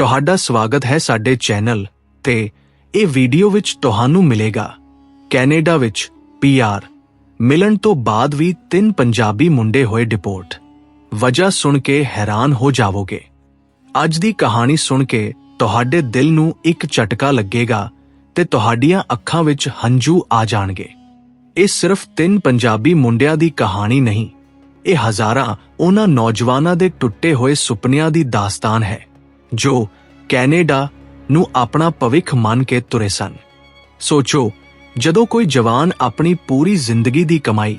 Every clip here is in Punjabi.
ਤੁਹਾਡਾ ਸਵਾਗਤ ਹੈ ਸਾਡੇ ਚੈਨਲ ਤੇ ਇਹ ਵੀਡੀਓ ਵਿੱਚ ਤੁਹਾਨੂੰ ਮਿਲੇਗਾ। ਕੈਨੇਡਾ ਵਿੱਚ ਪੀਆਰ ਮਿਲਣ ਤੋਂ ਬਾਅਦ ਵੀ ਤਿੰਨ ਪੰਜਾਬੀ ਮੁੰਡੇ ਹੋਏ ਡਿਪੋਰਟ। ਵਜ੍ਹਾ ਸੁਣ ਕੇ ਹੈਰਾਨ ਹੋ ਜਾਵੋਗੇ। ਅੱਜ ਦੀ ਕਹਾਣੀ ਸੁਣ ਕੇ ਤੁਹਾਡੇ ਦਿਲ ਨੂੰ ਇੱਕ ਝਟਕਾ ਲੱਗੇਗਾ ਤੇ ਤੁਹਾਡੀਆਂ ਅੱਖਾਂ ਵਿੱਚ ਹੰਝੂ ਆ ਜਾਣਗੇ। ਇਹ ਸਿਰਫ ਤਿੰਨ ਪੰਜਾਬੀ ਮੁੰਡਿਆਂ ਦੀ ਕਹਾਣੀ ਨਹੀਂ, ਇਹ ਹਜ਼ਾਰਾਂ ਉਹਨਾਂ ਨੌਜਵਾਨਾਂ ਦੇ ਟੁੱਟੇ ਹੋਏ ਸੁਪਨਿਆਂ ਦੀ ਦਾਸਤਾਨ ਹੈ। ਜੋ ਕੈਨੇਡਾ ਨੂੰ ਆਪਣਾ ਭਵਿੱਖ ਮੰਨ ਕੇ ਤੁਰੇ ਸਨ। ਸੋਚੋ, ਜਦੋਂ ਕੋਈ ਜਵਾਨ ਆਪਣੀ ਪੂਰੀ ਜ਼ਿੰਦਗੀ ਦੀ ਕਮਾਈ,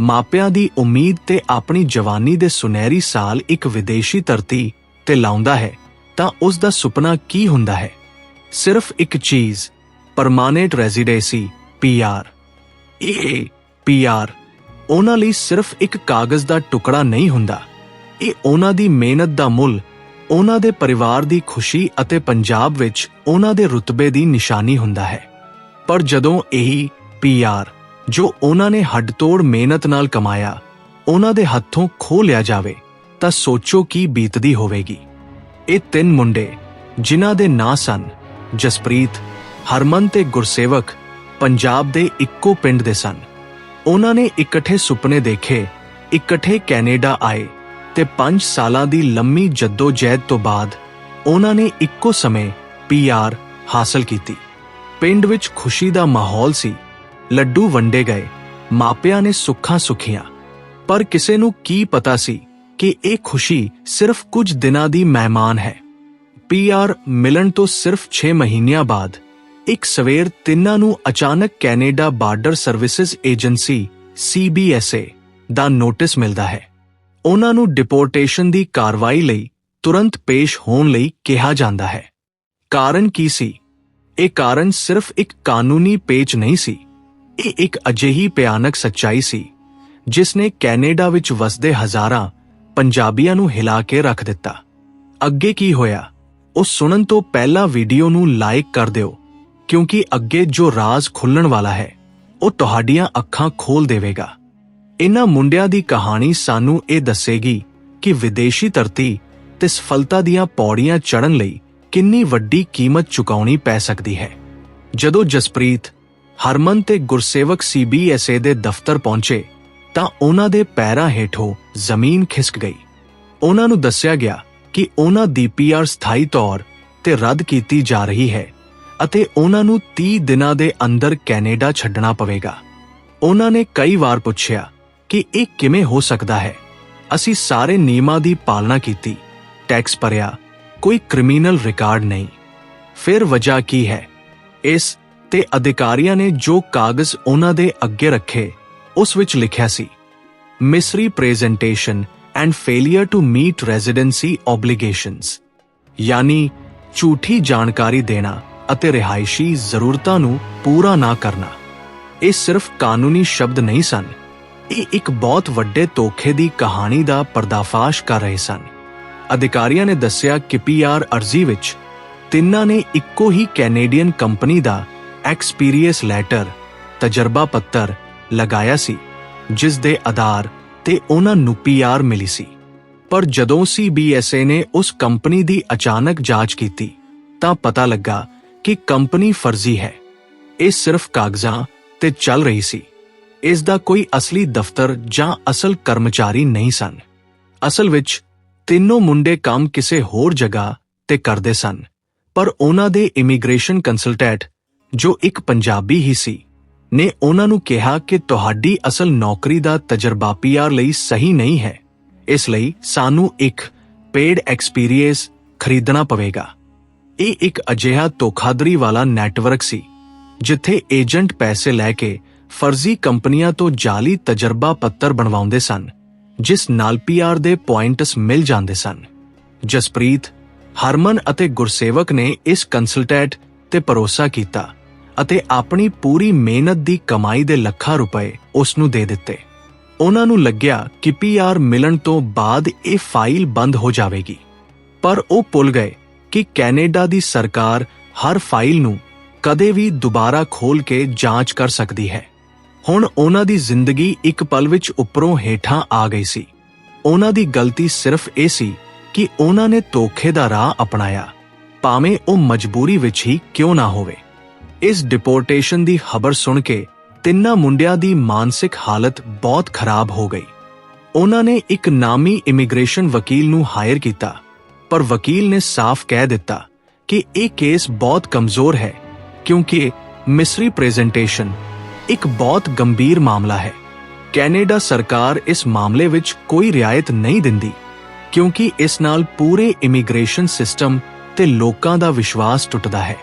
ਮਾਪਿਆਂ ਦੀ ਉਮੀਦ ਤੇ ਆਪਣੀ ਜਵਾਨੀ ਦੇ ਸੁਨਹਿਰੀ ਸਾਲ ਇੱਕ ਵਿਦੇਸ਼ੀ ਧਰਤੀ ਤੇ ਲਾਉਂਦਾ ਹੈ, ਤਾਂ ਉਸ ਦਾ ਸੁਪਨਾ ਕੀ ਹੁੰਦਾ ਹੈ? ਸਿਰਫ ਇੱਕ ਚੀਜ਼ ਪਰਮਾਨੈਂਟ ਰੈਜ਼ੀਡੈਂਸੀ ਪੀਆਰ ਇਹ ਪੀਆਰ ਉਹਨਾਂ ਲਈ ਸਿਰਫ ਇੱਕ ਕਾਗਜ਼ ਦਾ ਟੁਕੜਾ ਨਹੀਂ ਹੁੰਦਾ। ਇਹ ਉਹਨਾਂ ਦੀ ਮਿਹਨਤ ਦਾ ਮੁੱਲ ਉਹਨਾਂ ਦੇ ਪਰਿਵਾਰ ਦੀ ਖੁਸ਼ੀ ਅਤੇ ਪੰਜਾਬ ਵਿੱਚ ਉਹਨਾਂ ਦੇ ਰੁਤਬੇ ਦੀ ਨਿਸ਼ਾਨੀ ਹੁੰਦਾ ਹੈ। ਪਰ ਜਦੋਂ ਇਹੀ ਪੀਆਰ ਜੋ ਉਹਨਾਂ ਨੇ ਹੱਡਤੋੜ ਮਿਹਨਤ ਨਾਲ ਕਮਾਇਆ, ਉਹਨਾਂ ਦੇ ਹੱਥੋਂ ਖੋ ਲਿਆ ਜਾਵੇ, ਤਾਂ ਸੋਚੋ ਕੀ ਬੀਤਦੀ ਹੋਵੇਗੀ। ਇਹ ਤਿੰਨ ਮੁੰਡੇ, ਜਿਨ੍ਹਾਂ ਦੇ ਨਾਂ ਸਨ ਜਸਪ੍ਰੀਤ, ਹਰਮਨ ਤੇ ਗੁਰਸੇਵਕ, ਪੰਜਾਬ ਦੇ ਇੱਕੋ ਪਿੰਡ ਦੇ ਸਨ। ਉਹਨਾਂ ਨੇ ਇਕੱਠੇ ਸੁਪਨੇ ਦੇਖੇ, ਇਕੱਠੇ ਕੈਨੇਡਾ ਆਏ। ਤੇ 5 ਸਾਲਾਂ ਦੀ ਲੰਮੀ ਜਦੋਜਹਿਦ ਤੋਂ ਬਾਅਦ ਉਹਨਾਂ ਨੇ ਇੱਕੋ ਸਮੇਂ ਪੀਆਰ ਹਾਸਲ ਕੀਤੀ। ਪਿੰਡ ਵਿੱਚ ਖੁਸ਼ੀ ਦਾ ਮਾਹੌਲ ਸੀ। ਲੱਡੂ ਵੰਡੇ ਗਏ। ਮਾਪਿਆਂ ਨੇ ਸੁੱਖਾਂ ਸੁਖੀਆਂ। ਪਰ ਕਿਸੇ ਨੂੰ ਕੀ ਪਤਾ ਸੀ ਕਿ ਇਹ ਖੁਸ਼ੀ ਸਿਰਫ ਕੁਝ ਦਿਨਾਂ ਦੀ ਮਹਿਮਾਨ ਹੈ। ਪੀਆਰ ਮਿਲਣ ਤੋਂ ਸਿਰਫ 6 ਮਹੀਨਿਆਂ ਬਾਅਦ ਇੱਕ ਸਵੇਰ ਤਿੰਨਾਂ ਨੂੰ ਅਚਾਨਕ Canada border services agency CBSA ਦਾ ਨੋਟਿਸ ਮਿਲਦਾ ਹੈ। ਉਹਨਾਂ ਨੂੰ ਡਿਪੋਰਟੇਸ਼ਨ ਦੀ ਕਾਰਵਾਈ ਲਈ ਤੁਰੰਤ ਪੇਸ਼ ਹੋਣ ਲਈ ਕਿਹਾ ਜਾਂਦਾ ਹੈ। ਕਾਰਨ ਕੀ ਸੀ? ਇਹ ਕਾਰਨ ਸਿਰਫ ਇੱਕ ਕਾਨੂੰਨੀ ਪੇਚ ਨਹੀਂ ਸੀ। ਇਹ ਇੱਕ ਅਜਿਹੀ ਭਿਆਨਕ ਸੱਚਾਈ ਸੀ, ਜਿਸ ਨੇ ਕੈਨੇਡਾ ਵਿੱਚ ਵਸਦੇ ਹਜ਼ਾਰਾਂ ਪੰਜਾਬੀਆਂ ਨੂੰ ਹਿਲਾ ਕੇ ਰੱਖ ਦਿੱਤਾ। ਅੱਗੇ ਕੀ ਹੋਇਆ? ਉਹ ਸੁਣਨ ਤੋਂ ਪਹਿਲਾਂ ਵੀਡੀਓ ਨੂੰ ਲਾਈਕ ਕਰ ਦਿਓ, ਕਿਉਂਕਿ ਅੱਗੇ ਜੋ ਰਾਜ਼ ਖੁੱਲਣ ਵਾਲਾ ਹੈ, ਉਹ ਤੁਹਾਡੀਆਂ ਅੱਖਾਂ ਖੋਲ ਦੇਵੇਗਾ। ਇਹਨਾਂ ਮੁੰਡਿਆਂ ਦੀ ਕਹਾਣੀ ਸਾਨੂੰ ਇਹ ਦੱਸੇਗੀ ਕਿ ਵਿਦੇਸ਼ੀ ਧਰਤੀ ਤੇ ਸਫਲਤਾ ਦੀਆਂ ਪੌੜੀਆਂ ਚੜ੍ਹਨ ਲਈ ਕਿੰਨੀ ਵੱਡੀ ਕੀਮਤ ਚੁਕਾਉਣੀ ਪੈ ਸਕਦੀ ਹੈ। ਜਦੋਂ ਜਸਪ੍ਰੀਤ, ਹਰਮਨ ਤੇ ਗੁਰਸੇਵਕ ਸੀਬੀਐਸਏ ਦੇ ਦਫ਼ਤਰ ਪਹੁੰਚੇ, ਤਾਂ ਉਹਨਾਂ ਦੇ ਪੈਰਾਂ ਹੇਠੋਂ ਜ਼ਮੀਨ ਖਿਸਕ ਗਈ। ਉਹਨਾਂ ਨੂੰ ਦੱਸਿਆ ਗਿਆ ਕਿ ਉਹਨਾਂ ਦੀ ਪੀਆਰ ਸਥਾਈ ਤੌਰ ਤੇ ਰੱਦ ਕੀਤੀ ਜਾ ਰਹੀ ਹੈ ਅਤੇ ਉਹਨਾਂ ਨੂੰ 30 ਦਿਨਾਂ ਦੇ ਅੰਦਰ ਕੈਨੇਡਾ ਛੱਡਣਾ ਪਵੇਗਾ। ਉਹਨਾਂ ਨੇ ਕਈ ਵਾਰ ਪੁੱਛਿਆ ਕਿ ਇਹ ਕਿਵੇਂ ਹੋ ਸਕਦਾ ਹੈ? ਅਸੀਂ ਸਾਰੇ ਨਿਯਮਾਂ ਦੀ ਪਾਲਣਾ ਕੀਤੀ ਟੈਕਸ ਭਰਿਆ, ਕੋਈ ਕ੍ਰਿਮੀਨਲ ਰਿਕਾਰਡ ਨਹੀਂ। ਫਿਰ ਵਜ੍ਹਾ ਕੀ ਹੈ? ਇਸ ਤੇ ਅਧਿਕਾਰੀਆਂ ਨੇ ਜੋ ਕਾਗਜ਼ ਉਹਨਾਂ ਦੇ ਅੱਗੇ ਰੱਖੇ, ਉਸ ਵਿੱਚ ਲਿਖਿਆ ਸੀ misrepresentation and failure to meat residency ਓਬਲੀਗੇਸ਼ਨਸ ਯਾਨੀ ਝੂਠੀ ਜਾਣਕਾਰੀ ਦੇਣਾ ਅਤੇ ਰਿਹਾਇਸ਼ੀ ਜ਼ਰੂਰਤਾਂ ਨੂੰ ਪੂਰਾ ਨਾ ਕਰਨਾ। ਇਹ ਸਿਰਫ ਕਾਨੂੰਨੀ ਸ਼ਬਦ ਨਹੀਂ ਸਨ। ਇਹ ਇੱਕ ਬਹੁਤ ਵੱਡੇ ਧੋਖੇ ਦੀ ਕਹਾਣੀ ਦਾ ਪਰਦਾਫਾਸ਼ ਕਰ ਰਹੇ ਸਨ। ਅਧਿਕਾਰੀਆਂ ਨੇ ਦੱਸਿਆ ਕਿ ਪੀਆਰ ਅਰਜ਼ੀ ਵਿੱਚ ਤਿੰਨਾਂ ਨੇ ਇੱਕੋ ਹੀ ਕੈਨੇਡੀਅਨ ਕੰਪਨੀ ਦਾ ਐਕਸਪੀਰੀਅੰਸ ਲੈਟਰ, ਤਜਰਬਾ ਪੱਤਰ ਲਗਾਇਆ ਸੀ, ਜਿਸ ਦੇ ਆਧਾਰ ਤੇ ਉਹਨਾਂ ਨੂੰ ਪੀਆਰ ਮਿਲੀ ਸੀ। ਪਰ ਜਦੋਂ ਸੀਬੀਐਸਏ ਨੇ ਉਸ ਕੰਪਨੀ ਦੀ ਅਚਾਨਕ ਜਾਂਚ ਕੀਤੀ, ਤਾਂ ਪਤਾ ਲੱਗਾ ਕਿ ਕੰਪਨੀ ਫਰਜ਼ੀ ਹੈ। ਇਹ ਸਿਰਫ ਕਾਗਜ਼ਾਂ ਤੇ ਚੱਲ ਰਹੀ ਸੀ। ਇਸ ਦਾ ਕੋਈ ਅਸਲੀ ਦਫ਼ਤਰ ਜਾਂ ਅਸਲ ਕਰਮਚਾਰੀ ਨਹੀਂ ਸਨ। ਅਸਲ ਵਿੱਚ, ਤਿੰਨੋਂ ਮੁੰਡੇ ਕੰਮ ਕਿਸੇ ਹੋਰ ਜਗ੍ਹਾ ਤੇ ਕਰਦੇ ਸਨ, ਪਰ ਉਹਨਾਂ ਦੇ ਇਮੀਗ੍ਰੇਸ਼ਨ ਕੰਸਲਟੈਂਟ, ਜੋ ਇੱਕ ਪੰਜਾਬੀ ਹੀ ਸੀ, ਨੇ ਉਹਨਾਂ ਨੂੰ ਕਿਹਾ ਕਿ ਤੁਹਾਡੀ ਅਸਲ ਨੌਕਰੀ ਦਾ ਤਜਰਬਾ ਪੀਆਰ ਲਈ ਸਹੀ ਨਹੀਂ ਹੈ। ਇਸ ਲਈ ਸਾਨੂੰ ਇੱਕ ਪੇਡ ਐਕਸਪੀਰੀਅੰਸ ਖਰੀਦਣਾ ਪਵੇਗਾ। ਇਹ ਇੱਕ ਅਜਿਹਾ ਧੋਖਾਧੜੀ ਵਾਲਾ ਨੈਟਵਰਕ ਸੀ, ਜਿੱਥੇ ਏਜੰਟ ਪੈਸੇ ਲੈ ਕੇ ਫਰਜ਼ੀ ਕੰਪਨੀਆਂ ਤੋਂ ਜਾਲੀ ਤਜਰਬਾ ਪੱਤਰ ਬਣਵਾਉਂਦੇ ਸਨ, ਜਿਸ ਨਾਲ ਪੀਆਰ ਦੇ ਪੁਆਇੰਟਸ ਮਿਲ ਜਾਂਦੇ ਸਨ। ਜਸਪ੍ਰੀਤ, ਹਰਮਨ ਅਤੇ ਗੁਰਸੇਵਕ ਨੇ ਇਸ ਕੰਸਲਟੈਂਟ ਤੇ ਭਰੋਸਾ ਕੀਤਾ ਅਤੇ ਆਪਣੀ ਪੂਰੀ ਮਿਹਨਤ ਦੀ ਕਮਾਈ ਦੇ ਲੱਖਾਂ ਰੁਪਏ ਉਸ ਨੂੰ ਦੇ ਦਿੱਤੇ। ਉਹਨਾਂ ਨੂੰ ਲੱਗਿਆ ਕਿ ਪੀਆਰ ਮਿਲਣ ਤੋਂ ਬਾਅਦ ਇਹ ਫਾਈਲ ਬੰਦ ਹੋ ਜਾਵੇਗੀ। ਪਰ ਉਹ ਭੁੱਲ ਗਏ ਕਿ ਕੈਨੇਡਾ ਦੀ ਸਰਕਾਰ ਹਰ ਫਾਈਲ ਨੂੰ ਕਦੇ ਵੀ ਦੁਬਾਰਾ ਖੋਲ ਕੇ ਜਾਂਚ ਕਰ ਸਕਦੀ ਹੈ। ਹੁਣ ਉਹਨਾਂ ਦੀ ਜ਼ਿੰਦਗੀ ਇੱਕ ਪਲ ਵਿੱਚ ਉੱਪਰੋਂ ਹੇਠਾਂ ਆ ਗਈ ਸੀ। ਉਹਨਾਂ ਦੀ ਗਲਤੀ ਸਿਰਫ ਇਹ ਸੀ ਕਿ ਉਹਨਾਂ ਨੇ ਧੋਖੇ ਦਾ ਰਾਹ ਅਪਣਾਇਆ। ਭਾਵੇਂ ਉਹ ਮਜਬੂਰੀ ਵਿੱਚ ਹੀ ਕਿਉਂ ਨਾ ਹੋਵੇ। ਇਸ ਡਿਪੋਰਟੇਸ਼ਨ ਦੀ ਖਬਰ ਸੁਣ ਕੇ ਤਿੰਨਾਂ ਮੁੰਡਿਆਂ ਦੀ ਮਾਨਸਿਕ ਹਾਲਤ ਬਹੁਤ ਖਰਾਬ ਹੋ ਗਈ। ਉਹਨਾਂ ਨੇ ਇੱਕ ਨਾਮੀ ਇਮੀਗ੍ਰੇਸ਼ਨ ਵਕੀਲ ਨੂੰ ਹਾਇਰ ਕੀਤਾ, ਪਰ ਵਕੀਲ ਨੇ ਸਾਫ਼ ਕਹਿ ਦਿੱਤਾ ਕਿ ਇਹ ਕੇਸ ਬਹੁਤ ਕਮਜ਼ੋਰ ਹੈ, ਕਿਉਂਕਿ ਮਿਸਰੀ ਪ੍ਰੈਜੈਂਟੇਸ਼ਨ ਇੱਕ ਬਹੁਤ ਗੰਭੀਰ ਮਾਮਲਾ ਹੈ। ਕੈਨੇਡਾ ਸਰਕਾਰ ਇਸ ਮਾਮਲੇ ਵਿੱਚ ਕੋਈ ਰਿਆਇਤ ਨਹੀਂ ਦਿੰਦੀ, ਕਿਉਂਕਿ ਇਸ ਨਾਲ ਪੂਰੇ ਇਮੀਗ੍ਰੇਸ਼ਨ ਸਿਸਟਮ ਤੇ ਲੋਕਾਂ ਦਾ ਵਿਸ਼ਵਾਸ ਟੁੱਟਦਾ ਹੈ।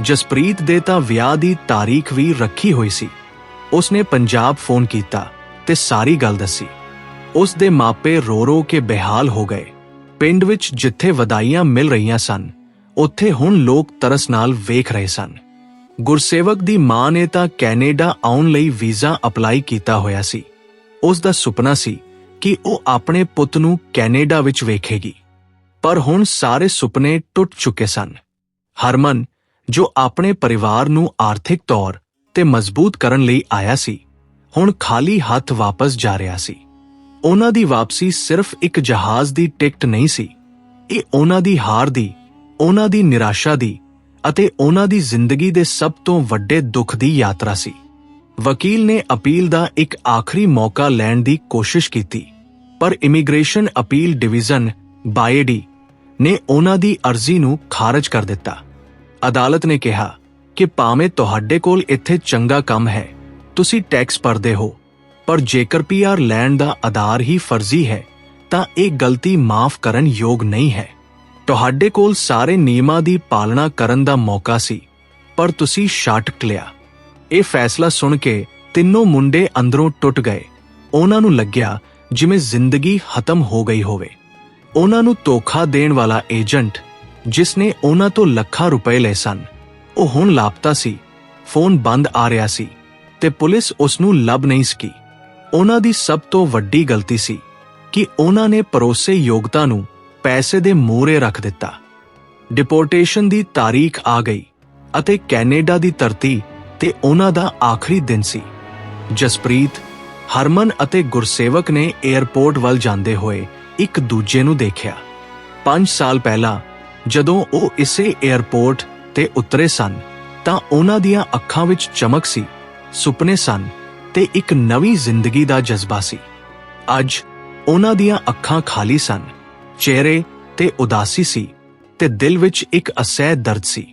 ਜਸਪ੍ਰੀਤ ਦੇ ਤਾਂ ਵਿਆਹ ਦੀ ਤਾਰੀਖ ਵੀ ਰੱਖੀ ਹੋਈ ਸੀ। ਉਸਨੇ ਪੰਜਾਬ ਫੋਨ ਕੀਤਾ ਤੇ ਸਾਰੀ ਗੱਲ ਦੱਸੀ। ਉਸ ਦੇ ਮਾਪੇ ਰੋ ਰੋ ਕੇ ਬੇਹਾਲ ਹੋ ਗਏ। ਪਿੰਡ ਵਿੱਚ ਜਿੱਥੇ ਵਧਾਈਆਂ ਮਿਲ ਰਹੀਆਂ ਸਨ, ਉੱਥੇ ਹੁਣ ਲੋਕ ਤਰਸ ਨਾਲ ਵੇਖ ਰਹੇ ਸਨ। ਗੁਰਸੇਵਕ ਦੀ ਮਾਂ ਨੇ ਤਾਂ ਕੈਨੇਡਾ ਆਉਣ ਲਈ ਵੀਜ਼ਾ ਅਪਲਾਈ ਕੀਤਾ ਹੋਇਆ ਸੀ। ਉਸ ਦਾ ਸੁਪਨਾ ਸੀ ਕਿ ਉਹ ਆਪਣੇ ਪੁੱਤ ਨੂੰ ਕੈਨੇਡਾ ਵਿੱਚ ਵੇਖੇਗੀ। ਪਰ ਹੁਣ ਸਾਰੇ ਸੁਪਨੇ ਟੁੱਟ ਚੁੱਕੇ ਸਨ। ਹਰਮਨ, ਜੋ ਆਪਣੇ ਪਰਿਵਾਰ ਨੂੰ ਆਰਥਿਕ ਤੌਰ ਤੇ ਮਜ਼ਬੂਤ ਕਰਨ ਲਈ ਆਇਆ ਸੀ, ਹੁਣ ਖਾਲੀ ਹੱਥ ਵਾਪਸ ਜਾ ਰਿਹਾ ਸੀ। ਉਹਨਾਂ ਦੀ ਵਾਪਸੀ ਸਿਰਫ ਇੱਕ ਜਹਾਜ਼ ਦੀ ਟਿਕਟ ਨਹੀਂ ਸੀ। ਇਹ ਉਹਨਾਂ ਦੀ ਹਾਰ ਦੀ, ਉਹਨਾਂ ਦੀ ਨਿਰਾਸ਼ਾ ਦੀ ਅਤੇ ਉਹਨਾਂ ਦੀ ਜ਼ਿੰਦਗੀ ਦੇ ਸਭ ਤੋਂ ਵੱਡੇ ਦੁੱਖ ਦੀ ਯਾਤਰਾ ਸੀ। ਵਕੀਲ ਨੇ ਅਪੀਲ ਦਾ ਇੱਕ ਆਖਰੀ ਮੌਕਾ ਲੈਣ ਦੀ ਕੋਸ਼ਿਸ਼ ਕੀਤੀ, ਪਰ ਇਮੀਗ੍ਰੇਸ਼ਨ ਅਪੀਲ ਡਿਵੀਜ਼ਨ ਬਾਏਡੀ ਨੇ ਉਹਨਾਂ ਦੀ ਅਰਜ਼ੀ ਨੂੰ ਖਾਰਜ ਕਰ ਦਿੱਤਾ। ਅਦਾਲਤ ਨੇ ਕਿਹਾ ਕਿ ਭਾਵੇਂ ਤੁਹਾਡੇ ਕੋਲ ਇੱਥੇ ਚੰਗਾ ਕੰਮ ਹੈ, ਤੁਸੀਂ ਟੈਕਸ ਭਰਦੇ ਹੋ, ਪਰ ਜੇਕਰ ਪੀਆਰ ਲੈਣ ਦਾ ਆਧਾਰ ਹੀ ਫਰਜ਼ੀ ਹੈ, ਤਾਂ ਇਹ ਗਲਤੀ ਮਾਫ ਕਰਨ ਯੋਗ ਨਹੀਂ ਹੈ। ਤੁਹਾਡੇ ਕੋਲ ਸਾਰੇ ਨਿਯਮਾਂ ਦੀ ਪਾਲਣਾ ਕਰਨ ਦਾ ਮੌਕਾ ਸੀ, ਪਰ ਤੁਸੀਂ ਸ਼ਾਟਕ ਲਿਆ ਇਹ ਫੈਸਲਾ ਸੁਣ ਕੇ ਤਿੰਨੋਂ ਮੁੰਡੇ ਅੰਦਰੋਂ ਟੁੱਟ ਗਏ। ਉਹਨਾਂ ਨੂੰ ਲੱਗਿਆ ਜਿਵੇਂ ਜ਼ਿੰਦਗੀ ਖਤਮ ਹੋ ਗਈ ਹੋਵੇ। ਉਹਨਾਂ ਨੂੰ ਧੋਖਾ ਦੇਣ ਵਾਲਾ ਏਜੰਟ, ਜਿਸ ਨੇ ਉਹਨਾਂ ਤੋਂ ਲੱਖਾਂ ਰੁਪਏ ਲਏ ਸਨ, ਉਹ ਹੁਣ ਲਾਪਤਾ ਸੀ, ਫੋਨ ਬੰਦ ਆ ਰਿਹਾ ਸੀ ਤੇ ਪੁਲਿਸ ਉਸ ਨੂੰ ਲੱਭ ਨਹੀਂ ਸਕੀ। ਉਹਨਾਂ ਦੀ ਸਭ ਤੋਂ ਵੱਡੀ ਗਲਤੀ ਸੀ ਕਿ ਉਹਨਾਂ ਨੇ ਭਰੋਸੇ ਯੋਗਤਾ ਨੂੰ ਪੈਸੇ ਦੇ ਮੂਹਰੇ ਰੱਖ ਦਿੱਤਾ। ਡਿਪੋਰਟੇਸ਼ਨ ਦੀ ਤਾਰੀਖ ਆ ਗਈ ਅਤੇ ਕੈਨੇਡਾ ਦੀ ਧਰਤੀ ਤੇ ਉਹਨਾਂ ਦਾ ਆਖਰੀ ਦਿਨ ਸੀ। ਜਸਪ੍ਰੀਤ, ਹਰਮਨ ਅਤੇ ਗੁਰਸੇਵਕ ਨੇ 에ਅਰਪੋਰਟ ਵੱਲ ਜਾਂਦੇ ਹੋਏ ਇੱਕ ਦੂਜੇ ਨੂੰ ਦੇਖਿਆ। 5 ਸਾਲ ਪਹਿਲਾਂ ਜਦੋਂ ਉਹ ਇਸੇ 에ਅਰਪੋਰਟ ਤੇ ਉਤਰੇ ਸਨ, ਤਾਂ ਉਹਨਾਂ ਦੀਆਂ ਅੱਖਾਂ ਵਿੱਚ ਚਮਕ ਸੀ, ਸੁਪਨੇ ਸਨ ਤੇ ਇੱਕ ਨਵੀਂ ਜ਼ਿੰਦਗੀ ਦਾ ਜਜ਼ਬਾ ਸੀ। ਅੱਜ ਉਹਨਾਂ ਦੀਆਂ ਅੱਖਾਂ ਖਾਲੀ ਸਨ। ਚਿਹਰੇ ਤੇ ਉਦਾਸੀ ਸੀ ਤੇ ਦਿਲ ਵਿੱਚ ਇੱਕ ਅਸਹਿ ਦਰਦ ਸੀ।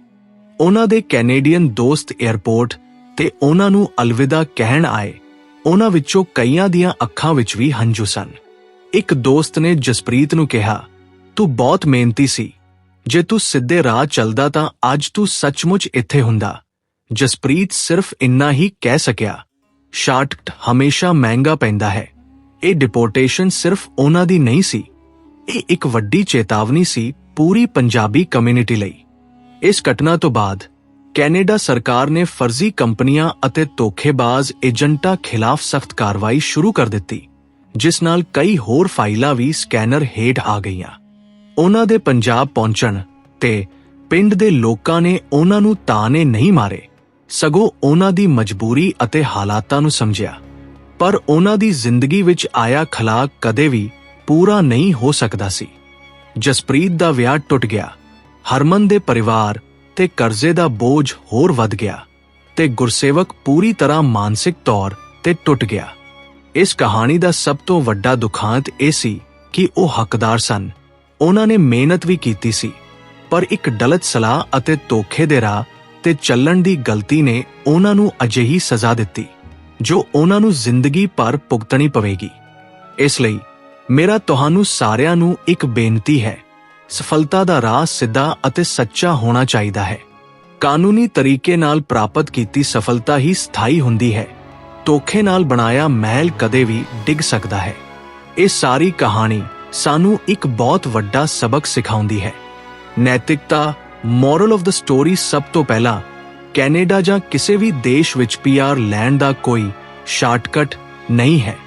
ਉਹਨਾਂ ਦੇ ਕੈਨੇਡੀਅਨ ਦੋਸਤ 에ਅਰਪੋਰਟ ਤੇ ਉਹਨਾਂ ਨੂੰ ਅਲਵਿਦਾ ਕਹਿਣ ਆਏ। ਉਹਨਾਂ ਵਿੱਚੋਂ ਕਈਆਂ ਦੀਆਂ ਅੱਖਾਂ ਵਿੱਚ ਵੀ ਹੰਝੂ ਸਨ। ਇੱਕ ਦੋਸਤ ਨੇ ਜਸਪ੍ਰੀਤ ਨੂੰ ਕਿਹਾ, ਤੂੰ ਬਹੁਤ ਮਿਹਨਤੀ ਸੀ। ਜੇ ਤੂੰ ਸਿੱਧੇ ਰਾਹ ਚੱਲਦਾ ਤਾਂ ਅੱਜ ਤੂੰ ਸੱਚਮੁੱਚ ਇੱਥੇ ਹੁੰਦਾ। ਜਸਪ੍ਰੀਤ ਸਿਰਫ ਇੰਨਾ ਹੀ ਕਹਿ ਸਕਿਆ, ਸ਼ਾਰਟਕਟ ਹਮੇਸ਼ਾ ਮਹਿੰਗਾ ਪੈਂਦਾ ਹੈ। ਇਹ ਡਿਪੋਰਟੇਸ਼ਨ ਸਿਰਫ ਉਹਨਾਂ ਦੀ ਨਹੀਂ ਸੀ। ਇਹ ਇੱਕ ਵੱਡੀ ਚੇਤਾਵਨੀ ਸੀ ਪੂਰੀ ਪੰਜਾਬੀ ਕਮਿਊਨਿਟੀ ਲਈ। ਇਸ ਘਟਨਾ ਤੋਂ ਬਾਅਦ ਕੈਨੇਡਾ ਸਰਕਾਰ ਨੇ ਫਰਜ਼ੀ ਕੰਪਨੀਆਂ ਅਤੇ ਧੋਖੇਬਾਜ਼ ਏਜੰਟਾਂ ਖਿਲਾਫ ਸਖਤ ਕਾਰਵਾਈ ਸ਼ੁਰੂ ਕਰ ਦਿੱਤੀ, ਜਿਸ ਨਾਲ ਕਈ ਹੋਰ ਫਾਈਲਾਂ ਵੀ ਸਕੈਨਰ ਹੇਠ ਆ ਗਈਆਂ। ਉਹਨਾਂ ਦੇ ਪੰਜਾਬ ਪਹੁੰਚਣ ਤੇ ਪਿੰਡ ਦੇ ਲੋਕਾਂ ਨੇ ਉਹਨਾਂ ਨੂੰ ਤਾਨੇ ਨਹੀਂ ਮਾਰੇ, ਸਗੋਂ ਉਹਨਾਂ ਦੀ ਮਜਬੂਰੀ ਅਤੇ ਹਾਲਾਤਾਂ ਨੂੰ ਸਮਝਿਆ। ਪਰ ਉਹਨਾਂ ਦੀ ਜ਼ਿੰਦਗੀ ਵਿੱਚ ਆਇਆ ਖਲਾਕ ਕਦੇ ਵੀ ਪੂਰਾ ਨਹੀਂ ਹੋ ਸਕਦਾ ਸੀ। ਜਸਪ੍ਰੀਤ ਦਾ ਵਿਆਹ ਟੁੱਟ ਗਿਆ। ਹਰਮਨ ਦੇ ਪਰਿਵਾਰ ਤੇ ਕਰਜ਼ੇ ਦਾ ਬੋਝ ਹੋਰ ਵੱਧ ਗਿਆ ਤੇ ਗੁਰਸੇਵਕ ਪੂਰੀ ਤਰ੍ਹਾਂ ਮਾਨਸਿਕ ਤੌਰ ਤੇ ਟੁੱਟ ਗਿਆ। ਇਸ ਕਹਾਣੀ ਦਾ ਸਭ ਤੋਂ ਵੱਡਾ ਦੁਖਾਂਤ ਇਹ ਸੀ ਕਿ ਉਹ ਹੱਕਦਾਰ ਸਨ। ਉਹਨਾਂ ਨੇ ਮਿਹਨਤ ਵੀ ਕੀਤੀ ਸੀ, ਪਰ ਇੱਕ ਗਲਤ ਸਲਾਹ ਅਤੇ ਧੋਖੇ ਦੇ ਰਾਹ ਤੇ ਚੱਲਣ ਦੀ ਗਲਤੀ ਨੇ ਉਹਨਾਂ ਨੂੰ ਅਜਿਹੀ ਸਜ਼ਾ ਦਿੱਤੀ, ਜੋ ਉਹਨਾਂ ਨੂੰ ਜ਼ਿੰਦਗੀ ਭਰ ਭੁਗਤਣੀ ਪਵੇਗੀ। ਇਸ ਲਈ ਮੇਰਾ ਤੁਹਾਨੂੰ ਸਾਰਿਆਂ ਨੂੰ ਇੱਕ ਬੇਨਤੀ ਹੈ। ਸਫਲਤਾ ਦਾ ਰਾਹ ਸਿੱਧਾ ਅਤੇ ਸੱਚਾ ਹੋਣਾ ਚਾਹੀਦਾ ਹੈ। ਕਾਨੂੰਨੀ ਤਰੀਕੇ ਨਾਲ ਪ੍ਰਾਪਤ ਕੀਤੀ ਸਫਲਤਾ ਹੀ ਸਥਾਈ ਹੁੰਦੀ ਹੈ। ਧੋਖੇ ਨਾਲ ਬਣਾਇਆ ਮਹਿਲ ਕਦੇ ਵੀ ਡਿੱਗ ਸਕਦਾ ਹੈ। ਇਹ ਸਾਰੀ ਕਹਾਣੀ ਸਾਨੂੰ ਇੱਕ ਬਹੁਤ ਵੱਡਾ ਸਬਕ ਸਿਖਾਉਂਦੀ ਹੈ। ਨੈਤਿਕਤਾ, ਮੋਰਲ ਆਫ ਦ ਸਟੋਰੀ ਸਭ ਤੋਂ ਪਹਿਲਾਂ ਕੈਨੇਡਾ ਜਾਂ ਕਿਸੇ ਵੀ ਦੇਸ਼ ਵਿੱਚ ਪੀਆਰ ਲੈਣ ਦਾ ਕੋਈ ਸ਼ਾਰਟਕਟ ਨਹੀਂ ਹੈ।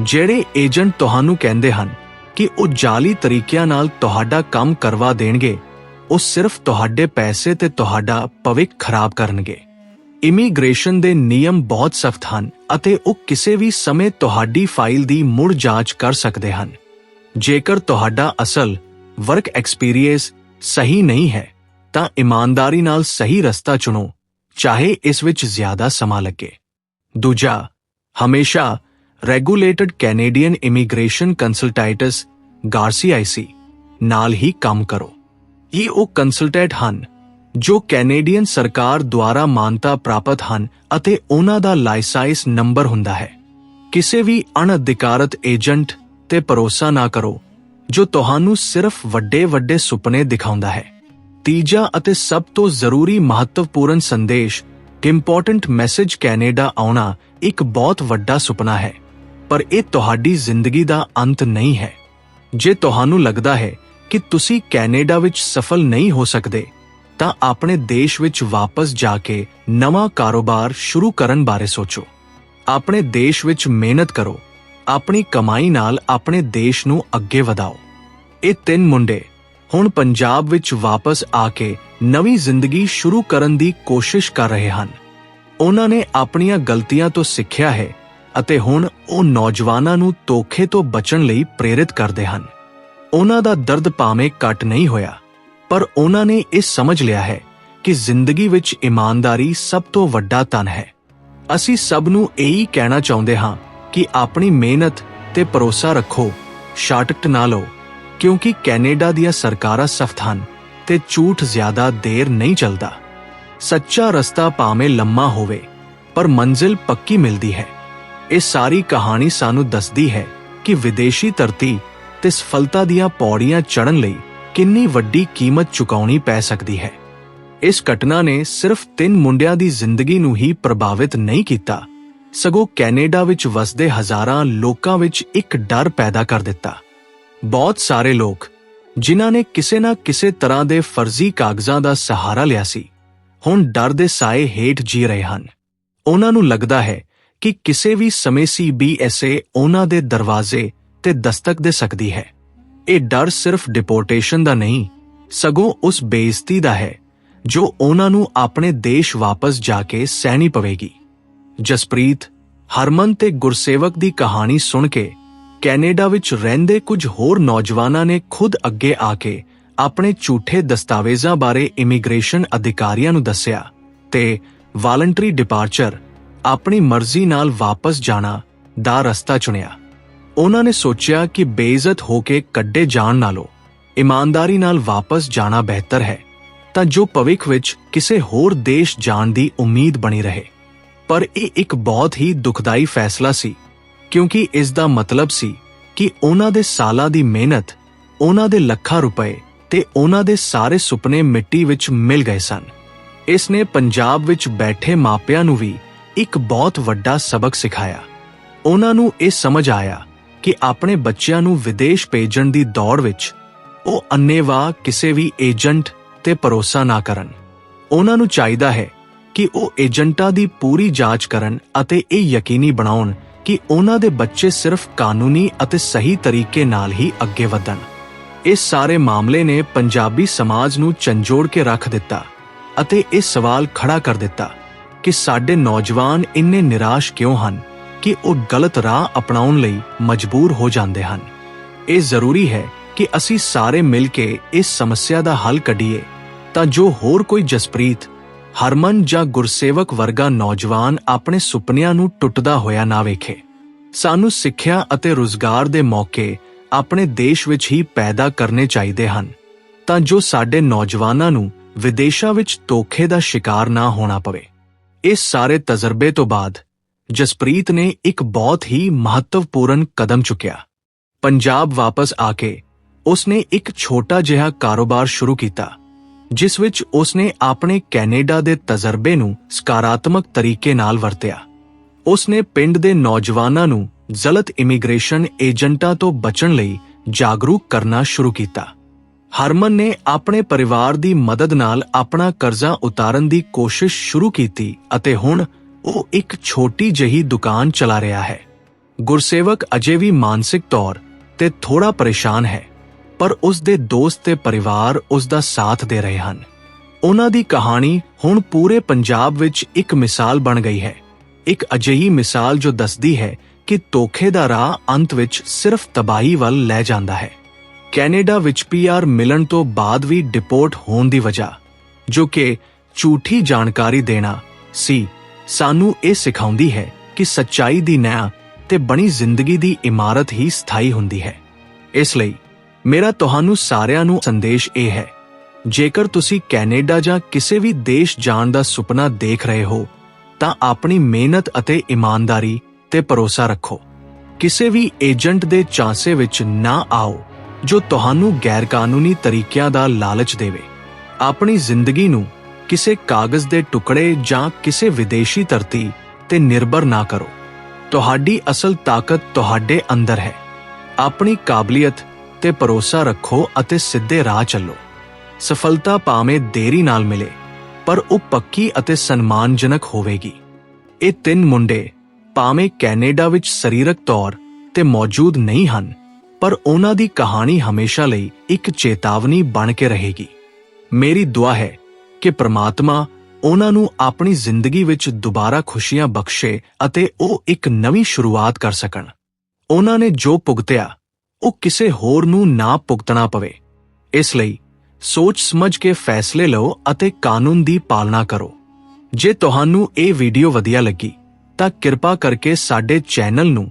ਜਿਹੜੇ ਏਜੰਟ ਤੁਹਾਨੂੰ ਕਹਿੰਦੇ ਹਨ ਕਿ ਉਹ ਜਾਲੀ ਤਰੀਕਿਆਂ ਨਾਲ ਤੁਹਾਡਾ ਕੰਮ ਕਰਵਾ ਦੇਣਗੇ, ਉਹ ਸਿਰਫ ਤੁਹਾਡੇ ਪੈਸੇ ਤੇ ਤੁਹਾਡਾ ਭਵਿੱਖ ਖਰਾਬ ਕਰਨਗੇ। ਇਮੀਗ੍ਰੇਸ਼ਨ ਦੇ ਨਿਯਮ ਬਹੁਤ ਸਖਤ ਹਨ ਅਤੇ ਉਹ ਕਿਸੇ ਵੀ ਸਮੇਂ ਤੁਹਾਡੀ ਫਾਈਲ ਦੀ ਮੁੜ ਜਾਂਚ ਕਰ ਸਕਦੇ ਹਨ। ਜੇਕਰ ਤੁਹਾਡਾ ਅਸਲ ਵਰਕ ਐਕਸਪੀਰੀਅੰਸ ਸਹੀ ਨਹੀਂ ਹੈ, ਤਾਂ ਇਮਾਨਦਾਰੀ ਨਾਲ ਸਹੀ ਰਸਤਾ ਚੁਣੋ, ਚਾਹੇ ਇਸ ਵਿੱਚ ਜ਼ਿਆਦਾ ਸਮਾਂ ਲੱਗੇ। ਦੂਜਾ, ਹਮੇਸ਼ਾ regulated Canadian immigration consultants RCIC ਨਾਲ ਹੀ ਕੰਮ ਕਰੋ। ਇਹ ਉਹ ਕੰਸਲਟੈਂਟ ਹਨ, ਜੋ ਕੈਨੇਡੀਅਨ ਸਰਕਾਰ ਦੁਆਰਾ ਮਾਨਤਾ ਪ੍ਰਾਪਤ ਹਨ ਅਤੇ ਉਹਨਾਂ ਦਾ ਲਾਇਸੈਂਸ ਨੰਬਰ ਹੁੰਦਾ ਹੈ। ਕਿਸੇ ਵੀ ਅਣਅਧਿਕਾਰਤ ਏਜੰਟ ਤੇ ਭਰੋਸਾ ਨਾ ਕਰੋ, ਜੋ ਤੁਹਾਨੂੰ ਸਿਰਫ ਵੱਡੇ ਵੱਡੇ ਸੁਪਨੇ ਦਿਖਾਉਂਦਾ ਹੈ। ਤੀਜਾ ਅਤੇ ਸਭ ਤੋਂ ਜ਼ਰੂਰੀ ਮਹੱਤਵਪੂਰਨ ਸੰਦੇਸ਼ ਇੰਪੋਰਟੈਂਟ ਮੈਸੇਜ ਕੈਨੇਡਾ ਆਉਣਾ ਇੱਕ ਬਹੁਤ ਵੱਡਾ ਸੁਪਨਾ ਹੈ। ਪਰ ਇਹ ਤੁਹਾਡੀ ਜ਼ਿੰਦਗੀ ਦਾ ਅੰਤ ਨਹੀਂ ਹੈ। ਜੇ ਤੁਹਾਨੂੰ ਲੱਗਦਾ ਹੈ ਕਿ ਤੁਸੀਂ ਕੈਨੇਡਾ ਵਿੱਚ ਸਫਲ ਨਹੀਂ ਹੋ ਸਕਦੇ, ਤਾਂ ਆਪਣੇ ਦੇਸ਼ ਵਿੱਚ ਵਾਪਸ ਜਾ ਕੇ ਨਵਾਂ ਕਾਰੋਬਾਰ ਸ਼ੁਰੂ ਕਰਨ ਬਾਰੇ ਸੋਚੋ। ਆਪਣੇ ਦੇਸ਼ ਵਿੱਚ ਮਿਹਨਤ ਕਰੋ, ਆਪਣੀ ਕਮਾਈ ਨਾਲ ਆਪਣੇ ਦੇਸ਼ ਨੂੰ ਅੱਗੇ ਵਧਾਓ। ਇਹ ਤਿੰਨ ਮੁੰਡੇ ਹੁਣ ਪੰਜਾਬ ਵਿੱਚ ਵਾਪਸ ਆ ਕੇ ਨਵੀਂ ਜ਼ਿੰਦਗੀ ਸ਼ੁਰੂ ਕਰਨ ਦੀ ਕੋਸ਼ਿਸ਼ ਕਰ ਰਹੇ ਹਨ। ਉਹਨਾਂ ਨੇ ਆਪਣੀਆਂ ਗਲਤੀਆਂ ਤੋਂ ਸਿੱਖਿਆ ਹੈ ਅਤੇ ਹੁਣ ਉਹ ਨੌਜਵਾਨਾਂ ਨੂੰ ਧੋਖੇ ਤੋਂ ਬਚਣ ਲਈ ਪ੍ਰੇਰਿਤ ਕਰਦੇ ਹਨ। ਉਹਨਾਂ ਦਾ ਦਰਦ ਭਾਵੇਂ ਘਟ ਨਹੀਂ ਹੋਇਆ, ਪਰ ਉਹਨਾਂ ਨੇ ਇਹ ਸਮਝ ਲਿਆ ਹੈ ਕਿ ਜ਼ਿੰਦਗੀ ਵਿੱਚ ਇਮਾਨਦਾਰੀ ਸਭ ਤੋਂ ਵੱਡਾ ਧਨ ਹੈ। ਅਸੀਂ ਸਭ ਨੂੰ ਇਹੀ ਕਹਿਣਾ ਚਾਹੁੰਦੇ ਹਾਂ ਕਿ ਆਪਣੀ ਮਿਹਨਤ ਤੇ ਭਰੋਸਾ ਰੱਖੋ ਸ਼ਾਰਟਕਟ ਨਾ ਲਓ, ਕਿਉਂਕਿ ਕੈਨੇਡਾ ਦੀਆਂ ਸਰਕਾਰਾਂ ਸਖਤ ਹਨ ਤੇ ਝੂਠ ਜ਼ਿਆਦਾ ਦੇਰ ਨਹੀਂ ਚੱਲਦਾ। ਸੱਚਾ ਰਸਤਾ ਭਾਵੇਂ ਲੰਮਾ ਹੋਵੇ, ਪਰ ਮੰਜ਼ਿਲ ਪੱਕੀ ਮਿਲਦੀ ਹੈ। ਇਹ ਸਾਰੀ ਕਹਾਣੀ ਸਾਨੂੰ ਦੱਸਦੀ ਹੈ ਕਿ ਵਿਦੇਸ਼ੀ ਧਰਤੀ ਤੇ ਸਫਲਤਾ ਦੀਆਂ ਪੌੜੀਆਂ ਚੜ੍ਹਨ ਲਈ ਕਿੰਨੀ ਵੱਡੀ ਕੀਮਤ ਚੁਕਾਉਣੀ ਪੈ ਸਕਦੀ ਹੈ। ਇਸ ਘਟਨਾ ਨੇ ਸਿਰਫ ਤਿੰਨ ਮੁੰਡਿਆਂ ਦੀ ਜ਼ਿੰਦਗੀ ਨੂੰ ਹੀ ਪ੍ਰਭਾਵਿਤ ਨਹੀਂ ਕੀਤਾ, ਸਗੋਂ ਕੈਨੇਡਾ ਵਿੱਚ ਵਸਦੇ ਹਜ਼ਾਰਾਂ ਲੋਕਾਂ ਵਿੱਚ ਇੱਕ ਡਰ ਪੈਦਾ ਕਰ ਦਿੱਤਾ। ਬਹੁਤ ਸਾਰੇ ਲੋਕ, ਜਿਨ੍ਹਾਂ ਨੇ ਕਿਸੇ ਨਾ ਕਿਸੇ ਤਰ੍ਹਾਂ ਦੇ ਫਰਜ਼ੀ ਕਾਗਜ਼ਾਂ ਦਾ ਸਹਾਰਾ ਲਿਆ ਸੀ, ਹੁਣ ਡਰ ਦੇ ਸਾਏ ਹੇਠ ਜੀ ਰਹੇ ਹਨ। ਉਹਨਾਂ ਨੂੰ ਲੱਗਦਾ ਹੈ ਕਿ ਕਿਸੇ ਵੀ ਸਮੇਂ ਸੀਬੀਐਸਏ ਉਹਨਾਂ ਦੇ ਦਰਵਾਜ਼ੇ ਤੇ ਦਸਤਕ ਦੇ ਸਕਦੀ ਹੈ। ਇਹ ਡਰ ਸਿਰਫ ਡਿਪੋਰਟੇਸ਼ਨ ਦਾ ਨਹੀਂ, ਸਗੋਂ ਉਸ ਬੇਇੱਜ਼ਤੀ ਦਾ ਹੈ, ਜੋ ਉਹਨਾਂ ਨੂੰ ਆਪਣੇ ਦੇਸ਼ ਵਾਪਸ ਜਾ ਕੇ ਸਹਿਣੀ ਪਵੇਗੀ। ਜਸਪ੍ਰੀਤ, ਹਰਮਨ ਤੇ ਗੁਰਸੇਵਕ ਦੀ ਕਹਾਣੀ ਸੁਣ ਕੇ ਕੈਨੇਡਾ ਵਿੱਚ ਰਹਿੰਦੇ ਕੁਝ ਹੋਰ ਨੌਜਵਾਨਾਂ ਨੇ ਖੁਦ ਅੱਗੇ ਆ ਕੇ ਆਪਣੇ ਝੂਠੇ ਦਸਤਾਵੇਜ਼ਾਂ ਬਾਰੇ ਇਮੀਗ੍ਰੇਸ਼ਨ ਅਧਿਕਾਰੀਆਂ ਨੂੰ ਦੱਸਿਆ ਤੇ ਵਾਲੰਟਰੀ ਡਿਪਾਰਚਰ ਆਪਣੀ ਮਰਜ਼ੀ ਨਾਲ ਵਾਪਸ ਜਾਣਾ ਦਾ ਰਸਤਾ ਚੁਣਿਆ। ਉਹਨਾਂ ਨੇ ਸੋਚਿਆ ਕਿ ਬੇਇੱਜ਼ਤ ਹੋ ਕੇ ਕੱਢੇ ਜਾਣ ਨਾਲੋਂ ਇਮਾਨਦਾਰੀ ਨਾਲ ਵਾਪਸ ਜਾਣਾ ਬਿਹਤਰ ਹੈ, ਤਾਂ ਜੋ ਭਵਿੱਖ ਵਿੱਚ ਕਿਸੇ ਹੋਰ ਦੇਸ਼ ਜਾਣ ਦੀ ਉਮੀਦ ਬਣੀ ਰਹੇ। ਪਰ ਇਹ ਇੱਕ ਬਹੁਤ ਹੀ ਦੁਖਦਾਈ ਫੈਸਲਾ ਸੀ, ਕਿਉਂਕਿ ਇਸ ਦਾ ਮਤਲਬ ਸੀ ਕਿ ਉਹਨਾਂ ਦੇ ਸਾਲਾਂ ਦੀ ਮਿਹਨਤ, ਉਹਨਾਂ ਦੇ ਲੱਖਾਂ ਰੁਪਏ ਤੇ ਉਹਨਾਂ ਦੇ ਸਾਰੇ ਸੁਪਨੇ ਮਿੱਟੀ ਵਿੱਚ ਮਿਲ ਗਏ ਸਨ। ਇਸ ਨੇ ਪੰਜਾਬ ਵਿੱਚ ਬੈਠੇ ਮਾਪਿਆਂ ਨੂੰ ਵੀ ਇੱਕ ਬਹੁਤ ਵੱਡਾ ਸਬਕ ਸਿਖਾਇਆ। ਉਹਨਾਂ ਨੂੰ ਇਹ ਸਮਝ ਆਇਆ ਕਿ ਆਪਣੇ ਬੱਚਿਆਂ ਨੂੰ ਵਿਦੇਸ਼ ਭੇਜਣ ਦੀ ਦੌੜ ਵਿੱਚ ਉਹ ਅੰਨੇਵਾਹ ਕਿਸੇ ਵੀ ਏਜੰਟ ਤੇ ਭਰੋਸਾ ਨਾ ਕਰਨ। ਉਹਨਾਂ ਨੂੰ ਚਾਹੀਦਾ ਹੈ ਕਿ ਉਹ ਏਜੰਟਾਂ ਦੀ ਪੂਰੀ ਜਾਂਚ ਕਰਨ ਅਤੇ ਇਹ ਯਕੀਨੀ ਬਣਾਉਣ ਕਿ ਉਹਨਾਂ ਦੇ ਬੱਚੇ ਸਿਰਫ ਕਾਨੂੰਨੀ ਅਤੇ ਸਹੀ ਤਰੀਕੇ ਨਾਲ ਹੀ ਅੱਗੇ ਵਧਣ। ਇਸ ਸਾਰੇ ਮਾਮਲੇ ਨੇ ਪੰਜਾਬੀ ਸਮਾਜ ਨੂੰ ਚੰਜੋੜ ਕੇ ਰੱਖ ਦਿੱਤਾ ਅਤੇ ਇਹ ਸਵਾਲ ਖੜਾ ਕਰ ਦਿੱਤਾ। ਕਿ ਸਾਡੇ ਨੌਜਵਾਨ ਇੰਨੇ ਨਿਰਾਸ਼ ਕਿਉਂ ਹਨ ਕਿ ਉਹ ਗਲਤ ਰਾਹ ਅਪਣਾਉਣ ਲਈ ਮਜਬੂਰ ਹੋ ਜਾਂਦੇ ਹਨ? ਇਹ ਜ਼ਰੂਰੀ ਹੈ ਕਿ ਅਸੀਂ ਸਾਰੇ ਮਿਲ ਕੇ ਇਸ ਸਮੱਸਿਆ ਦਾ ਹੱਲ ਕੱਢੀਏ। ਤਾਂ ਜੋ ਹੋਰ ਕੋਈ ਜਸਪ੍ਰੀਤ, ਹਰਮਨ ਜਾਂ ਗੁਰਸੇਵਕ ਵਰਗਾ ਨੌਜਵਾਨ ਆਪਣੇ ਸੁਪਨਿਆਂ ਨੂੰ ਟੁੱਟਦਾ ਹੋਇਆ ਨਾ ਵੇਖੇ। ਸਾਨੂੰ ਸਿੱਖਿਆ ਅਤੇ ਰੋਜ਼ਗਾਰ ਦੇ ਮੌਕੇ ਆਪਣੇ ਦੇਸ਼ ਵਿੱਚ ਹੀ ਪੈਦਾ ਕਰਨੇ ਚਾਹੀਦੇ ਹਨ। ਤਾਂ ਜੋ ਸਾਡੇ ਨੌਜਵਾਨਾਂ ਨੂੰ ਵਿਦੇਸ਼ਾਂ ਵਿੱਚ ਧੋਖੇ ਦਾ ਸ਼ਿਕਾਰ ਨਾ ਹੋਣਾ ਪਵੇ। ਇਸ ਸਾਰੇ ਤਜਰਬੇ ਤੋਂ ਬਾਅਦ, ਜਸਪ੍ਰੀਤ ਨੇ ਇੱਕ ਬਹੁਤ ਹੀ ਮਹੱਤਵਪੂਰਨ ਕਦਮ ਚੁੱਕਿਆ। ਪੰਜਾਬ ਵਾਪਸ ਆ ਕੇ ਉਸਨੇ ਇੱਕ ਛੋਟਾ ਜਿਹਾ ਕਾਰੋਬਾਰ ਸ਼ੁਰੂ ਕੀਤਾ, ਜਿਸ ਵਿੱਚ ਉਸਨੇ ਆਪਣੇ ਕੈਨੇਡਾ ਦੇ ਤਜਰਬੇ ਨੂੰ ਸਕਾਰਾਤਮਕ ਤਰੀਕੇ ਨਾਲ ਵਰਤਿਆ। ਉਸਨੇ ਪਿੰਡ ਦੇ ਨੌਜਵਾਨਾਂ ਨੂੰ ਜ਼ਲਤ ਇਮੀਗ੍ਰੇਸ਼ਨ ਏਜੰਟਾਂ ਤੋਂ ਬਚਣ ਲਈ ਜਾਗਰੂਕ ਕਰਨਾ ਸ਼ੁਰੂ ਕੀਤਾ। ਹਰਮਨ ਨੇ ਆਪਣੇ ਪਰਿਵਾਰ ਦੀ ਮਦਦ ਨਾਲ ਆਪਣਾ ਕਰਜ਼ਾ ਉਤਾਰਨ ਦੀ ਕੋਸ਼ਿਸ਼ ਸ਼ੁਰੂ ਕੀਤੀ ਅਤੇ ਹੁਣ ਉਹ ਇੱਕ ਛੋਟੀ ਜਿਹੀ ਦੁਕਾਨ ਚਲਾ ਰਿਹਾ ਹੈ। ਗੁਰਸੇਵਕ ਅਜੇ ਵੀ ਮਾਨਸਿਕ ਤੌਰ ਤੇ ਥੋੜਾ ਪਰੇਸ਼ਾਨ ਹੈ, ਪਰ ਉਸ ਦੇ ਦੋਸਤ ਤੇ ਪਰਿਵਾਰ ਉਸ ਦਾ ਸਾਥ ਦੇ ਰਹੇ ਹਨ। ਉਹਨਾਂ ਦੀ ਕਹਾਣੀ ਹੁਣ ਪੂਰੇ ਪੰਜਾਬ ਵਿੱਚ ਇੱਕ ਮਿਸਾਲ ਬਣ ਗਈ ਹੈ। ਇੱਕ ਅਜਿਹੀ ਮਿਸਾਲ ਜੋ ਦੱਸਦੀ ਹੈ ਕਿ ਧੋਖੇ ਦਾ ਰਾਹ ਅੰਤ ਵਿੱਚ ਸਿਰਫ ਤਬਾਹੀ ਵੱਲ ਲੈ ਜਾਂਦਾ ਹੈ। ਕੈਨੇਡਾ ਵਿੱਚ ਪੀਆਰ ਮਿਲਣ ਤੋਂ ਬਾਅਦ ਵੀ ਡਿਪੋਰਟ ਹੋਣ ਦੀ ਵਜ੍ਹਾ, ਜੋ ਕਿ ਝੂਠੀ ਜਾਣਕਾਰੀ ਦੇਣਾ ਸੀ, ਸਾਨੂੰ ਇਹ ਸਿਖਾਉਂਦੀ ਹੈ ਕਿ ਸੱਚਾਈ ਦੀ ਨਿਆਂ ਤੇ ਬਣੀ ਜ਼ਿੰਦਗੀ ਦੀ ਇਮਾਰਤ ਹੀ ਸਥਾਈ ਹੁੰਦੀ ਹੈ। ਇਸ ਲਈ ਮੇਰਾ ਤੁਹਾਨੂੰ ਸਾਰਿਆਂ ਨੂੰ ਸੰਦੇਸ਼ ਇਹ ਹੈ, ਜੇਕਰ ਤੁਸੀਂ ਕੈਨੇਡਾ ਜਾਂ ਕਿਸੇ ਵੀ ਦੇਸ਼ ਜਾਣ ਦਾ ਸੁਪਨਾ ਦੇਖ ਰਹੇ ਹੋ, ਤਾਂ ਆਪਣੀ ਮਿਹਨਤ ਅਤੇ ਇਮਾਨਦਾਰੀ ਤੇ ਭਰੋਸਾ ਰੱਖੋ। ਕਿਸੇ ਵੀ ਏਜੰਟ ਦੇ ਚਾਂਸੇ ਵਿੱਚ ਨਾ ਆਓ। ਜੋ ਤੁਹਾਨੂੰ ਗੈਰਕਾਨੂੰਨੀ ਤਰੀਕਿਆਂ ਦਾ ਲਾਲਚ ਦੇਵੇ। ਆਪਣੀ ਜ਼ਿੰਦਗੀ ਨੂੰ ਕਿਸੇ ਕਾਗਜ਼ ਦੇ ਟੁਕੜੇ ਜਾਂ ਕਿਸੇ ਵਿਦੇਸ਼ੀ ਧਰਤੀ ਤੇ ਨਿਰਭਰ ਨਾ ਕਰੋ। ਤੁਹਾਡੀ ਅਸਲ ਤਾਕਤ ਤੁਹਾਡੇ ਅੰਦਰ ਹੈ। ਆਪਣੀ ਕਾਬਲੀਅਤ ਤੇ ਭਰੋਸਾ ਰੱਖੋ ਅਤੇ ਸਿੱਧੇ ਰਾਹ ਚੱਲੋ। ਸਫਲਤਾ ਭਾਵੇਂ ਦੇਰੀ ਨਾਲ ਮਿਲੇ, ਪਰ ਉਹ ਪੱਕੀ ਅਤੇ ਸਨਮਾਨਜਨਕ ਹੋਵੇਗੀ। ਇਹ ਤਿੰਨ ਮੁੰਡੇ ਭਾਵੇਂ ਕੈਨੇਡਾ ਵਿੱਚ ਸਰੀਰਕ ਤੌਰ ਤੇ ਮੌਜੂਦ ਨਹੀਂ ਹਨ ਪਰ ਉਹਨਾਂ ਦੀ ਕਹਾਣੀ ਹਮੇਸ਼ਾ ਲਈ ਇੱਕ ਚੇਤਾਵਨੀ ਬਣ ਕੇ ਰਹੇਗੀ। ਮੇਰੀ ਦੁਆ ਹੈ ਕਿ ਪ੍ਰਮਾਤਮਾ ਉਹਨਾਂ ਨੂੰ ਆਪਣੀ ਜ਼ਿੰਦਗੀ ਵਿੱਚ ਦੁਬਾਰਾ ਖੁਸ਼ੀਆਂ ਬਖਸ਼ੇ ਅਤੇ ਉਹ ਇੱਕ ਨਵੀਂ ਸ਼ੁਰੂਆਤ ਕਰ ਸਕਣ। ਉਹਨਾਂ ਨੇ ਜੋ ਭੁਗਤਿਆ, ਉਹ ਕਿਸੇ ਹੋਰ ਨੂੰ ਨਾ ਭੁਗਤਣਾ ਪਵੇ। ਇਸ ਲਈ ਸੋਚ ਸਮਝ ਕੇ ਫੈਸਲੇ ਲਓ ਅਤੇ ਕਾਨੂੰਨ ਦੀ ਪਾਲਣਾ ਕਰੋ। ਜੇ ਤੁਹਾਨੂੰ ਇਹ ਵੀਡੀਓ ਵਧੀਆ ਲੱਗੀ, ਤਾਂ ਕਿਰਪਾ ਕਰਕੇ ਸਾਡੇ ਚੈਨਲ ਨੂੰ